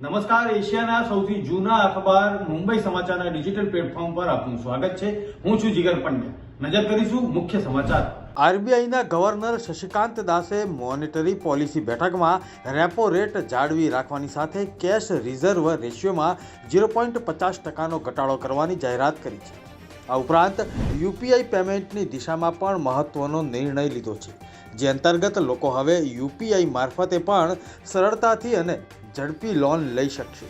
નમસ્કાર, એશિયાના સૌથી જૂના અખબાર મુંબઈ સમાચારના ડિજિટલ પ્લેટફોર્મ પર આપનું સ્વાગત છે. હું છું જીગર પંડ્યા. નજર કરીશું મુખ્ય સમાચાર. આરબીઆઈના ગવર્નર શશિકાંત દાસે મોનેટરી પોલિસી બેઠકમાં રેપો રેટ જાળવી રાખવાની સાથે કેશ રિઝર્વ રેશિયોમાં ઝીરો પોઈન્ટ પચાસ ટકાનો ઘટાડો કરવાની જાહેરાત કરી છે. આ ઉપરાંત યુપીઆઈ પેમેન્ટની દિશામાં પણ મહત્વનો નિર્ણય લીધો છે. જે અંતર્ગત લોકો હવે યુપીઆઈ મારફતે પણ સરળતાથી અને ઝડપી લોન લઈ શકશે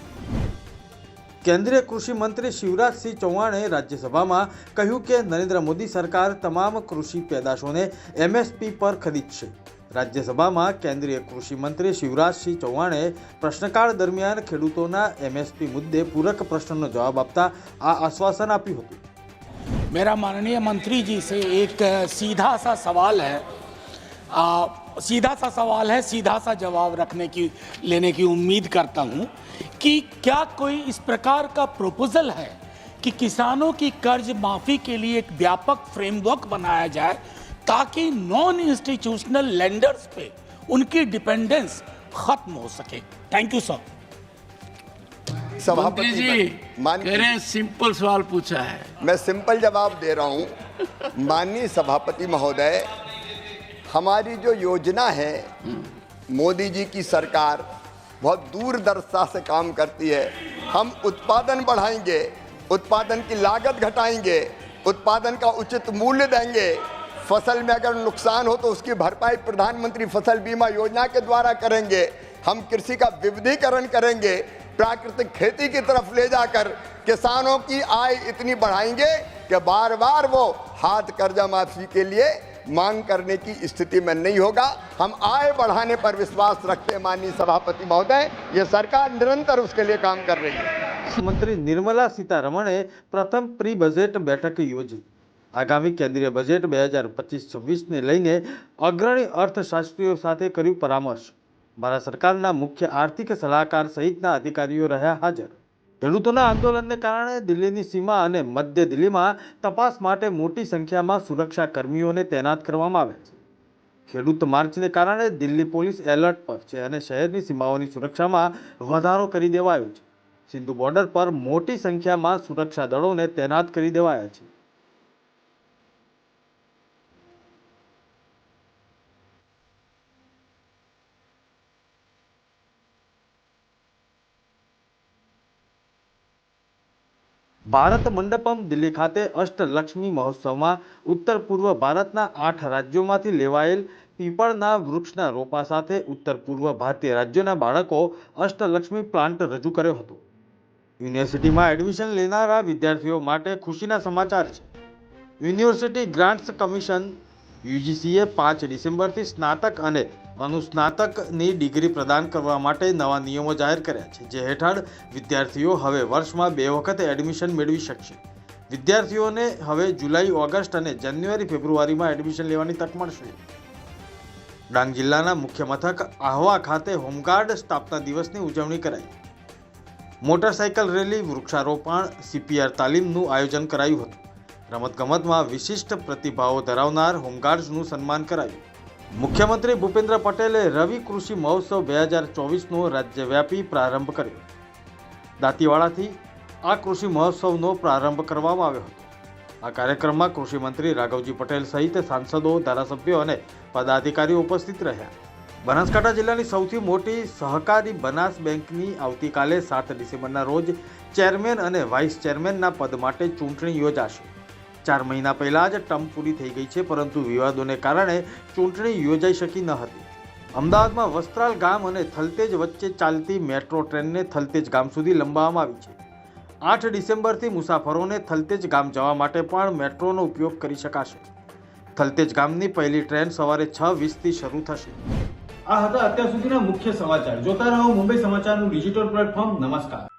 કેન્દ્રીય કૃષિ મંત્રી શિવરાજસિંહ ચૌહાણે રાજ્યસભામાં કહ્યું કે નરેન્દ્ર મોદી સરકાર તમામ કૃષિ પેદાશોને એમએસપી પર ખરીદશે રાજ્યસભામાં કેન્દ્રીય કૃષિ મંત્રી શિવરાજસિંહ ચૌહાણે પ્રશ્નકાળ દરમિયાન ખેડૂતોના એમએસપી મુદ્દે પૂરક પ્રશ્નનો જવાબ આપતા આ આશ્વાસન આપ્યું હતું मेरा माननीय मंत्री जी से एक अ, सीधा सा सवाल है आ, सीधा सा सवाल है सीधा सा जवाब रखने की लेने की उम्मीद करता हूँ कि क्या कोई इस प्रकार का प्रपोजल है कि किसानों की कर्ज माफ़ी के लिए एक व्यापक फ्रेमवर्क बनाया जाए ताकि नॉन इंस्टीट्यूशनल लेंडर्स पे उनकी डिपेंडेंस खत्म हो सके? थैंक यू सर सभापति जी मान रहे हैं सिंपल सवाल पूछा है। मैं सिंपल जवाब दे रहा हूँ। माननीय सभापति महोदय हमारी जो योजना है, मोदी जी की सरकार बहुत दूरदर्शिता से काम करती है। हम उत्पादन बढ़ाएँगे, उत्पादन की लागत घटाएँगे, उत्पादन का उचित मूल्य देंगे। फ़सल में अगर नुकसान हो तो उसकी भरपाई प्रधानमंत्री फ़सल बीमा योजना के द्वारा करेंगे। हम कृषि का विविधीकरण करेंगे। प्राकृतिक खेती की तरफ़ ले जाकर किसानों की आय इतनी बढ़ाएँगे कि बार बार वो हाथ कर्जा माफ़ी के लिए मांग करने की स्थिति में नहीं होगा हम आय बढ़ाने पर विश्वास रखते हैं माननीय सभापति महोदय ये सरकार निरंतर उसके लिए काम कर रही है મંત્રી નિર્મલા સીતારમણે પ્રથમ પ્રી બજેટ બેઠક યોજી આગામી કેન્દ્રીય બજેટ બે હજાર પચીસ છવ્વીસને લઈને અગ્રણી અર્થશાસ્ત્રીઓ સાથે કર્યું પરામર્શ ભારત સરકારના મુખ્ય આર્થિક સલાહકાર સહિતના અધિકારીઓ રહ્યા હાજર ખેડૂતોના આંદોલનને કારણે દિલ્હીની સીમા અને મધ્ય દિલ્હીમાં તપાસ માટે મોટી સંખ્યામાં સુરક્ષા કર્મીઓને તૈનાત કરવામાં આવ્યા છે. ખેડૂત માર્ચને કારણે દિલ્હી પોલીસ એલર્ટ પર છે અને શહેરની સીમાઓની સુરક્ષામાં વધારો કરી દેવાયો છે. સિંધુ બોર્ડર પર મોટી સંખ્યામાં સુરક્ષા દળોને તૈનાત કરી દેવાયા છે. ભારત મંડપમ દિલ્હી ખાતે અષ્ટલક્ષ્મી મહોત્સવમાં ઉત્તર પૂર્વ ભારતના આઠ રાજ્યોમાંથી લેવાયેલ પીપળના વૃક્ષના રોપા સાથે ઉત્તર પૂર્વ ભારતીય રાજ્યોના બાળકો અષ્ટલક્ષ્મી પ્લાન્ટ રજૂ કર્યો હતો. યુનિવર્સિટીમાં એડમિશન લેનારા વિદ્યાર્થીઓ માટે ખુશીના સમાચાર છે. યુનિવર્સિટી ગ્રાન્ટ્સ કમિશન યુજીસીએ પાંચ ડિસેમ્બરથી સ્નાતક અને અનુસ્નાતકની ડિગ્રી પ્રદાન કરવા માટે નવા નિયમો જાહેર કર્યા છે, જે હેઠળ વિદ્યાર્થીઓ હવે વર્ષમાં બે વખત એડમિશન મેળવી શકશે. વિદ્યાર્થીઓને હવે જુલાઈ, ઓગસ્ટ અને જાન્યુઆરી, ફેબ્રુઆરીમાં એડમિશન લેવાની તક મળશે. ડાંગ જિલ્લાના મુખ્ય મથક આહવા ખાતે હોમગાર્ડ સ્થાપના દિવસની ઉજવણી કરાઈ. મોટરસાયકલ રેલી, વૃક્ષારોપણ, સીપીઆર તાલીમનું આયોજન કરાયું હતું. રમતગમતમાં વિશિષ્ટ પ્રતિભાવો ધરાવનાર હોમગાર્ડ્સનું સન્માન કરાયું. મુખ્યમંત્રી ભૂપેન્દ્ર પટેલે રવિ કૃષિ મહોત્સવ બે હજાર ચોવીસનો રાજ્યવ્યાપી પ્રારંભ કર્યો. દાંતીવાડાથી આ કૃષિ મહોત્સવનો પ્રારંભ કરવામાં આવ્યો હતો. આ કાર્યક્રમમાં કૃષિમંત્રી રાઘવજી પટેલ સહિત સાંસદો, ધારાસભ્યો અને પદાધિકારીઓ ઉપસ્થિત રહ્યા. બનાસકાંઠા જિલ્લાની સૌથી મોટી સહકારી બનાસ બેંકની આવતીકાલે સાત ડિસેમ્બરના રોજ ચેરમેન અને વાઇસ ચેરમેનના પદ માટે ચૂંટણી યોજાશે. ચાર મહિના પહેલાં જ ટર્મ પૂરી થઈ ગઈ છે, પરંતુ વિવાદોને કારણે ચૂંટણી યોજાઈ શકી ન હતી. અમદાવાદમાં વસ્ત્રાલ ગામ અને થલતેજ વચ્ચે ચાલતી મેટ્રો ટ્રેનને થલતેજ ગામ સુધી લંબાવવામાં આવી છે. આઠ ડિસેમ્બરથી મુસાફરોને થલતેજ ગામ જવા માટે પણ મેટ્રોનો ઉપયોગ કરી શકાશે. થલતેજ ગામની પહેલી ટ્રેન સવારે છ વીસથી શરૂ થશે. આ હતા અત્યાર સુધીના મુખ્ય સમાચાર. જોતા રહો મુંબઈ સમાચારનું ડિજિટલ પ્લેટફોર્મ. નમસ્કાર.